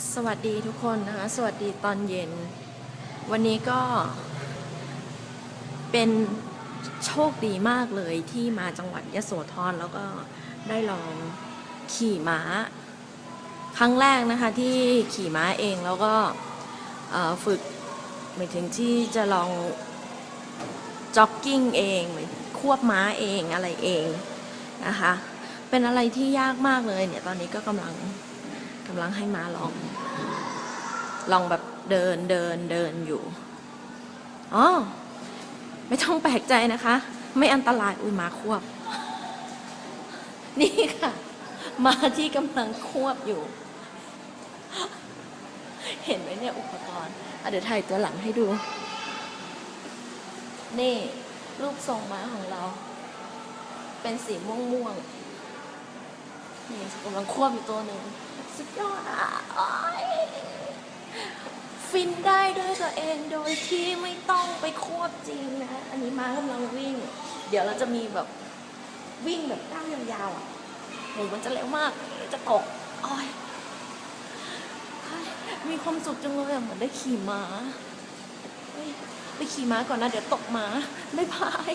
สวัสดีทุกคนนะคะ สวัสดีตอนเย็น วันนี้ก็เป็นโชคดีมากเลยที่มาจังหวัดยะโสธรแล้วก็ได้ลองขี่ม้า ครั้งแรกนะคะที่ขี่ม้าเองแล้วก็ฝึกหมายถึงที่จะลองจ็อกกิ้งเองควบม้าเองอะไรเองนะคะ เป็นอะไรที่ยากมากเลยเนี่ยตอนนี้ก็กำลัง กำลังให้มาลอง ลองแบบเดินเดินเดินอยู่อ๋อไม่ต้องแปลกใจนะคะ ไม่อันตรายอุ้ยมาควบ นี่ค่ะ มาที่กำลังควบอยู่ เห็นไหมเนี่ยอุปกรณ์อะเดี๋ยวถ่ายตัวหลังให้ดู นี่รูปทรงม้าของเรา เป็นสีม่วงม่วง นี่กำลังควบอยู่ตัวหนึ่งสุดยอดอะโอ๊ยฟินได้ด้วยตัวเองโดยที่ไม่ต้องไปควบจริงนะ อันนี้ม้ากำลังวิ่ง เดี๋ยวเราจะมีแบบวิ่งแบบก้าวยาวๆอะโหมันจะเร็วมาก จะตกอ้ยเฮ้ยมีความสุขจังเลยเหมือนได้ขี่ม้าเฮ้ยไปขี่ม้าก่อนนะ เดี๋ยวตกม้าไม่พาย